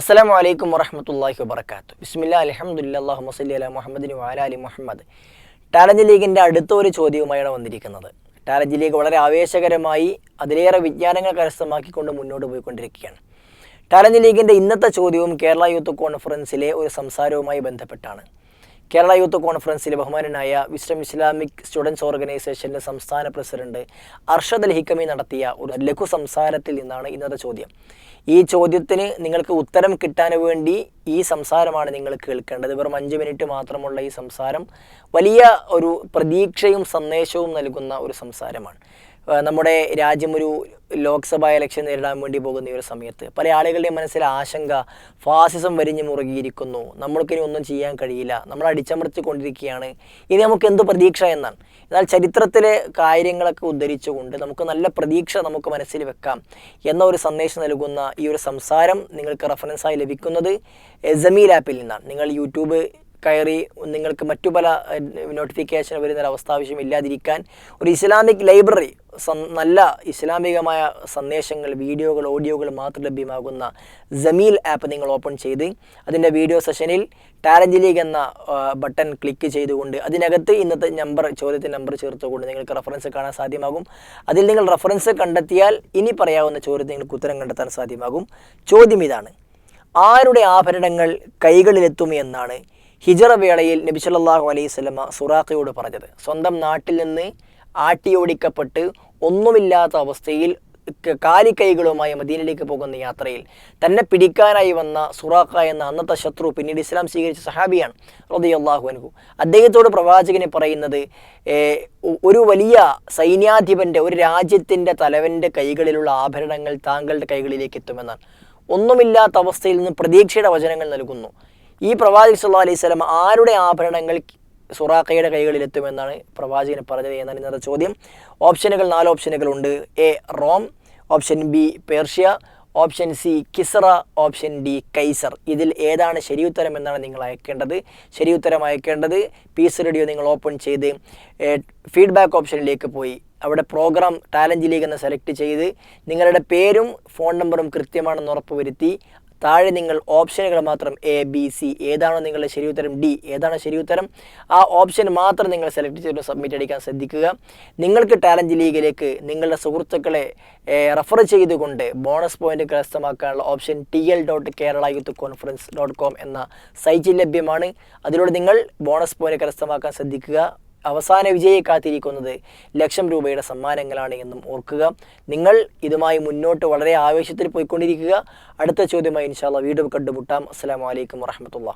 അസ്സലാമു അലൈക്കും വറഹമത്തല്ലാഹി വബർക്കാത്തു ബിസ്മില്ല അലഹമുല്ല അള്ളാഹു മസല്ലി അല മുഹമ്മദിന് വാലാലി മുഹമ്മദ്. ടാലഞ്ച് ലീഗിന്റെ അടുത്ത ഒരു ചോദ്യവുമായാണ് വന്നിരിക്കുന്നത്. ടാലഞ്ച് ലീഗ് വളരെ ആവേശകരമായി അതിലേറെ വിജ്ഞാനങ്ങൾ കരസ്ഥമാക്കിക്കൊണ്ട് മുന്നോട്ട് പോയിക്കൊണ്ടിരിക്കുകയാണ്. ടാലഞ്ച് ലീഗിന്റെ ഇന്നത്തെ ചോദ്യവും കേരള യൂത്ത് കോൺഫറൻസിലെ ഒരു സംസാരവുമായി ബന്ധപ്പെട്ടാണ്. കേരള യൂത്ത് കോൺഫറൻസിലെ ബഹുമാനനായ വിസ്ഡം ഇസ്ലാമിക് സ്റ്റുഡൻസ് ഓർഗനൈസേഷന്റെ സംസ്ഥാന പ്രസിഡന്റ് അർഷദ് അൽ ഹിക്കമി നടത്തിയ ഒരു ലഘു സംസാരത്തിൽ നിന്നാണ് ഇന്നത്തെ ചോദ്യം. ഈ ചോദ്യത്തിന് നിങ്ങൾക്ക് ഉത്തരം കിട്ടാൻ വേണ്ടി ഈ സംസാരമാണ് നിങ്ങൾ കേൾക്കേണ്ടത്. വെറും അഞ്ച് മിനിറ്റ് മാത്രമുള്ള ഈ സംസാരം വലിയ ഒരു പ്രതീക്ഷയും സന്ദേശവും നൽകുന്ന ഒരു സംസാരമാണ്. നമ്മുടെ രാജ്യം ഒരു ലോക്സഭാ ഇലക്ഷൻ നേരിടാൻ വേണ്ടി പോകുന്ന ഈ ഒരു സമയത്ത് പല ആളുകളുടെയും മനസ്സിൽ ആശങ്ക ഫാസിസം വരിഞ്ഞു മുറുകിയിരിക്കുന്നു. നമ്മൾക്കിനി ഒന്നും ചെയ്യാൻ കഴിയില്ല. നമ്മൾ അടിച്ചമർത്തി കൊണ്ടിരിക്കുകയാണ് ഇനി നമുക്ക് എന്ത് പ്രതീക്ഷ എന്നാണ്? എന്നാൽ ചരിത്രത്തിലെ കാര്യങ്ങളൊക്കെ ഉദ്ധരിച്ചുകൊണ്ട് നമുക്ക് നല്ല പ്രതീക്ഷ നമുക്ക് മനസ്സിൽ വെക്കാം എന്ന ഒരു സന്ദേശം നൽകുന്ന ഈ ഒരു സംസാരം നിങ്ങൾക്ക് റെഫറൻസായി ലഭിക്കുന്നത് ജമീൽ ആപ്പിൽ നിന്നാണ്. നിങ്ങൾ യൂട്യൂബ് കയറി നിങ്ങൾക്ക് മറ്റു പല നോട്ടിഫിക്കേഷൻ വരുന്ന ആവശ്യമില്ലാതിരിക്കാൻ ഒരു ഇസ്ലാമിക് ലൈബ്രറി നല്ല ഇസ്ലാമികമായ സന്ദേശങ്ങൾ വീഡിയോകൾ ഓഡിയോകൾ മാത്രം ലഭ്യമാകുന്ന ജമീൽ ആപ്പ് നിങ്ങൾ ഓപ്പൺ ചെയ്ത് അതിന്റെ വീഡിയോ സെഷനിൽ ടാലന്റ് ലീഗ് എന്ന ബട്ടൺ ക്ലിക്ക് ചെയ്തുകൊണ്ട് അതിനകത്ത് ഇന്നത്തെ നമ്പർ ചോദ്യത്തിന്റെ നമ്പർ ചേർത്തുകൊണ്ട് നിങ്ങൾക്ക് റഫറൻസ് കാണാൻ സാധ്യമാകും. അതിൽ നിങ്ങൾ റഫറൻസ് കണ്ടെത്തിയാൽ ഇനി പറയാവുന്ന ചോദ്യത്തിന് നിങ്ങൾക്ക് ഉത്തരം കണ്ടെത്താൻ സാധ്യമാകും. ചോദ്യം ഇതാണ് ആരുടെ ആഭരണങ്ങൾ കൈകളിലെത്തും എന്നാണ് ഹിജറ വേളയിൽ നബി സല്ലല്ലാഹു അലൈഹി സുറാഖയോട് പറഞ്ഞത് സ്വന്തം നാട്ടിൽ നിന്ന് ആട്ടിയോടിക്കപ്പെട്ട് ഒന്നുമില്ലാത്ത അവസ്ഥയിൽ കാലിക്കൈകളുമായി മദീനയിലേക്ക് പോകുന്ന യാത്രയിൽ തന്നെ പിടിക്കാനായി വന്ന സുറാഖ എന്ന അന്നത്തെ ശത്രു പിന്നീട് ഇസ്ലാം സ്വീകരിച്ച സഹാബിയാണ് റളിയല്ലാഹു അൻഹു. അദ്ദേഹത്തോട് പ്രവാചകനെ പറയുന്നത് ഒരു വലിയ സൈന്യാധിപന്റെ ഒരു രാജ്യത്തിന്റെ തലവന്റെ കൈകളിലുള്ള ആഭരണങ്ങൾ താങ്കളുടെ കൈകളിലേക്ക് എത്തുമെന്നാണ്. ഒന്നുമില്ലാത്ത അവസ്ഥയിൽ നിന്ന് പ്രതീക്ഷയുടെ വചനങ്ങൾ നൽകുന്നു. ഈ പ്രവാചകൻ സല്ലാ അലൈഹി സ്വലം ആരുടെ ആഭരണങ്ങൾ സുറാഖയുടെ കൈകളിലെത്തുമെന്നാണ് പ്രവാചകനെ പറഞ്ഞത് എന്നാണ് ഇന്നത്തെ ചോദ്യം. ഓപ്ഷനുകൾ നാല് ഓപ്ഷനുകളുണ്ട് A Rome option B Persia option C കിസറ option D Kaiser. ഇതിൽ ഏതാണ് ശരിയുത്തരം എന്നാണ് നിങ്ങൾ അയക്കേണ്ടത്. ശരിയുത്തരം അയക്കേണ്ടത് പീസ് റേഡിയോ നിങ്ങൾ ഓപ്പൺ ചെയ്ത് ഫീഡ്ബാക്ക് ഓപ്ഷനിലേക്ക് പോയി. അവിടെ പ്രോഗ്രാം ടാലന്റ് ലീഗ് എന്ന് സെലക്ട് ചെയ്ത് നിങ്ങളുടെ പേരും ഫോൺ നമ്പറും കൃത്യമാണെന്ന് ഉറപ്പുവരുത്തി താഴെ നിങ്ങൾ ഓപ്ഷനുകൾ മാത്രം എ ബി സി ഏതാണോ നിങ്ങളുടെ ശരിയുത്തരം ഡി ഏതാണോ ശരിയുത്തരം ആ ഓപ്ഷൻ മാത്രം നിങ്ങൾ സെലക്ട് ചെയ്ത് സബ്മിറ്റ് അടിക്കാൻ ശ്രദ്ധിക്കുക. നിങ്ങൾക്ക് ടാലന്റ് ലീഗിലേക്ക് നിങ്ങളുടെ സുഹൃത്തുക്കളെ റെഫർ ചെയ്തുകൊണ്ട് bonus point കരസ്ഥമാക്കാനുള്ള option T L dot Kerala youth conference dot com എന്ന സൈറ്റിൽ ലഭ്യമാണ്. അതിലൂടെ നിങ്ങൾ ബോണസ് പോയിന്റ് കരസ്ഥമാക്കാൻ ശ്രദ്ധിക്കുക. അവസാന വിജയെ കാത്തിരിക്കുന്നത് ലക്ഷം രൂപയുടെ സമ്മാനങ്ങളാണ് എന്നും ഓർക്കുക. നിങ്ങൾ ഇതുമായി മുന്നോട്ട് വളരെ ആവേശത്തിൽ പോയിക്കൊണ്ടിരിക്കുക. അടുത്ത ചോദ്യമായി ഇൻഷാല്ല വീണ്ടും കണ്ടുമുട്ടാം. അസ്സാം വലൈക്കും വറഹമത്തുള്ള